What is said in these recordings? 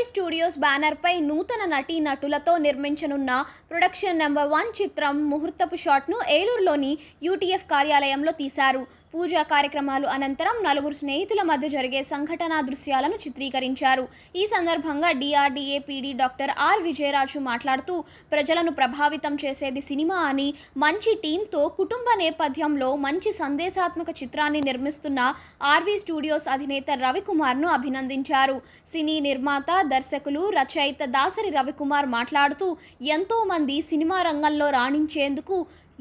RV studios బ్యానర్పై నూతన నటీ నటులతో నిర్మించనున్న ప్రొడక్షన్ నెంబర్ వన్ చిత్రం ముహూర్తపు షాట్ను ఏలూరులోని యూటీఎఫ్ కార్యాలయంలో తీశారు. పూజా కార్యక్రమాలు అనంతరం నలుగురు స్నేహితుల మధ్య జరిగే సంఘటనా దృశ్యాలను చిత్రీకరించారు. ఈ సందర్భంగా DRDA PD doctor R Vijayaraju మాట్లాడుతూ ప్రజలను ప్రభావితం చేసేది సినిమా అని మంచి టీంతో కుటుంబ నేపథ్యంలో మంచి సందేశాత్మక చిత్రాన్ని నిర్మిస్తున్న ఆర్వీ స్టూడియోస్ అధినేత రవికుమార్ను అభినందించారు. సినీ నిర్మాత దర్శకులు రచయిత దాసరి రవికుమార్ మాట్లాడుతూ ఎంతో మంది సినిమా రంగంలో రాణించేందుకు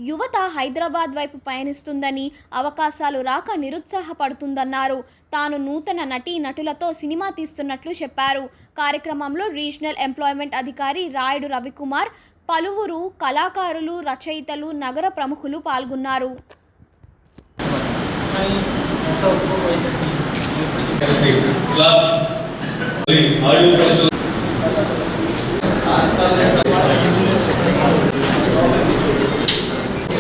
యువత హైదరాబాద్ వైపు పయనిస్తుందని అవకాశాలు రాక నిరుత్సాహపడుతుందన్నారు. తాను నూతన నటీ నటులతో సినిమా తీస్తున్నట్లు చెప్పారు. కార్యక్రమంలో రీజనల్ ఎంప్లాయ్మెంట్ అధికారి రాయుడు రవికుమార్ పలువురు కళాకారులు రచయితలు నగర ప్రముఖులు పాల్గొన్నారు. Club audio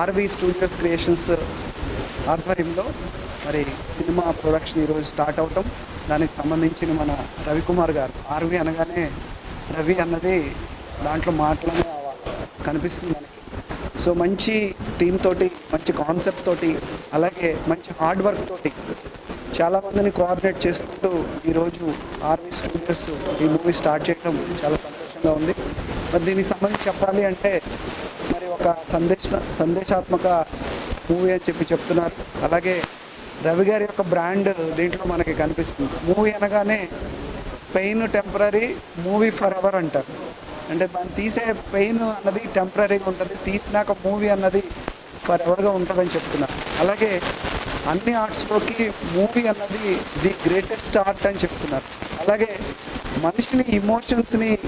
RV studios creations ఆధ్వర్యంలో మరి సినిమా ప్రొడక్షన్ ఈరోజు స్టార్ట్ అవటం. దానికి సంబంధించిన మన రవికుమార్ గారు ఆర్వి అనగానే రవి అన్నది దాంట్లో మాటలనే కనిపిస్తుంది మనకి. సో మంచి థీమ్ తోటి మంచి కాన్సెప్ట్ తోటి అలాగే మంచి హార్డ్ వర్క్ తోటి చాలామందిని కోఆర్డినేట్ చేసుకుంటూ ఈరోజు ఆర్వి స్టూడియోస్ ఈ మూవీ స్టార్ట్ చేయడం చాలా సంతోషంగా ఉంది. మరి దీనికి సంబంధించి చెప్పాలి అంటే ఒక సందేశ సందేశాత్మక మూవీ అని చెప్పి చెప్తున్నారు. అలాగే రవి గారి యొక్క బ్రాండ్ దీంట్లో మనకి కనిపిస్తుంది. మూవీ అనగానే pain temporary movie for ever అంటారు. అంటే దాన్ని తీసే పెయిన్ అన్నది టెంపరీగా ఉంటుంది తీసినాక మూవీ అన్నది ఫర్ ఎవర్గా ఉంటుందని చెప్తున్నారు. అలాగే అన్ని ఆర్ట్స్లోకి మూవీ అన్నది ది గ్రేటెస్ట్ ఆర్ట్ అని చెప్తున్నారు. అలాగే మనిషిని ఇమోషన్స్ని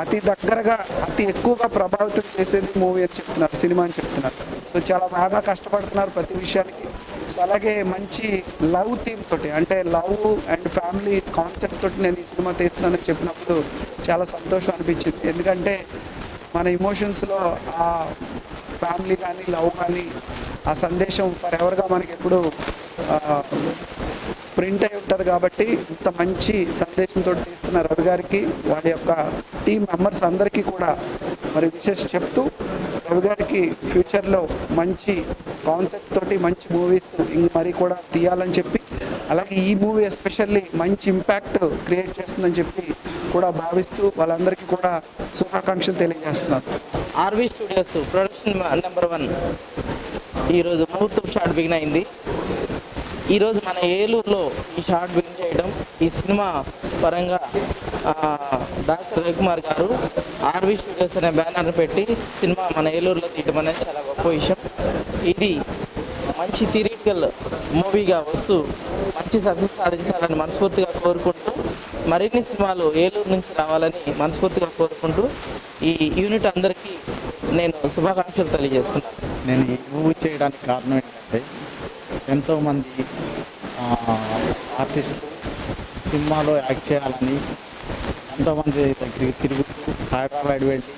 అతి దగ్గరగా అతి ఎక్కువగా ప్రభావితం చేసేది మూవీ అని చెప్తున్నారు సినిమా అని చెప్తున్నారు. సో చాలా బాగా కష్టపడుతున్నారు ప్రతి విషయానికి. సో అలాగే మంచి లవ్ థీమ్ తోటి అంటే లవ్ అండ్ ఫ్యామిలీ కాన్సెప్ట్ తోటి నేను ఈ సినిమా తీస్తున్నానని చెప్పినప్పుడు చాలా సంతోషం అనిపించింది. ఎందుకంటే మన ఇమోషన్స్లో ఆ ఫ్యామిలీ కానీ లవ్ కానీ ఆ సందేశం ఫర్ ఎవర్గా మనకి ఎప్పుడు ప్రింట్ అయి ఉంటుంది కాబట్టి ఇంత మంచి సందేశంతో తీస్తున్న రవి గారికి వాడి యొక్క టీం మెంబర్స్ అందరికీ కూడా మరి విషెస్ చెప్తూ రవి గారికి ఫ్యూచర్లో మంచి కాన్సెప్ట్ తోటి మంచి మూవీస్ మరి కూడా తీయాలని చెప్పి అలాగే ఈ మూవీ ఎస్పెషల్లీ మంచి ఇంపాక్ట్ క్రియేట్ చేస్తుందని చెప్పి కూడా భావిస్తూ వాళ్ళందరికీ కూడా శుభాకాంక్షలు తెలియజేస్తున్నారు RV studios production number one ఈరోజు ముహూర్తం షాట్ బిగిన్ అయింది. ఈరోజు మన ఏలూరులో ఈ షార్ట్ విన్ చేయడం ఈ సినిమా పరంగా డాక్టర్ రవికుమార్ గారు ఆర్వి స్టూడియోస్ అనే బ్యానర్ పెట్టి సినిమా మన ఏలూరులో తీయడం అనేది చాలా గొప్ప విషయం. ఇది మంచి థిరిటికల్ మూవీగా వస్తూ మంచి సక్సెస్ సాధించాలని మనస్ఫూర్తిగా కోరుకుంటూ మరిన్ని సినిమాలు ఏలూరు నుంచి రావాలని మనస్ఫూర్తిగా కోరుకుంటూ ఈ యూనిట్ అందరికీ నేను శుభాకాంక్షలు తెలియజేస్తున్నాను. నేను ఈ మూవీ చేయడానికి కారణం ఏంటంటే ఎంతోమంది ఆర్టిస్టులు సినిమాలో యాక్ట్ చేయాలని ఎంతోమంది దగ్గరికి తిరుగుతూ హైదరాబాద్ వెళ్ళి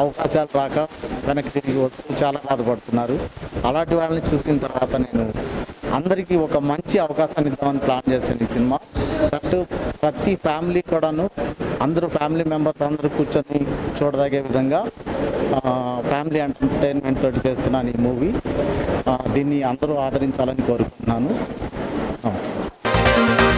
అవకాశాలు రాక వెనక్కి తిరిగి వస్తూ చాలా బాధపడుతున్నారు. అలాంటి వాళ్ళని చూసిన తర్వాత నేను అందరికీ ఒక మంచి అవకాశాన్ని ఇద్దామని ప్లాన్ చేశాను ఈ సినిమా. అటు ప్రతి ఫ్యామిలీ కూడాను అందరూ ఫ్యామిలీ మెంబర్స్ అందరూ కూర్చొని చూడదగే విధంగా ఫ్యామిలీ ఎంటర్టైన్మెంట్ తోటి చేస్తున్నాను ఈ మూవీ. దీన్ని అందరూ ఆదరించాలని కోరుకుంటున్నాను. నమస్కారం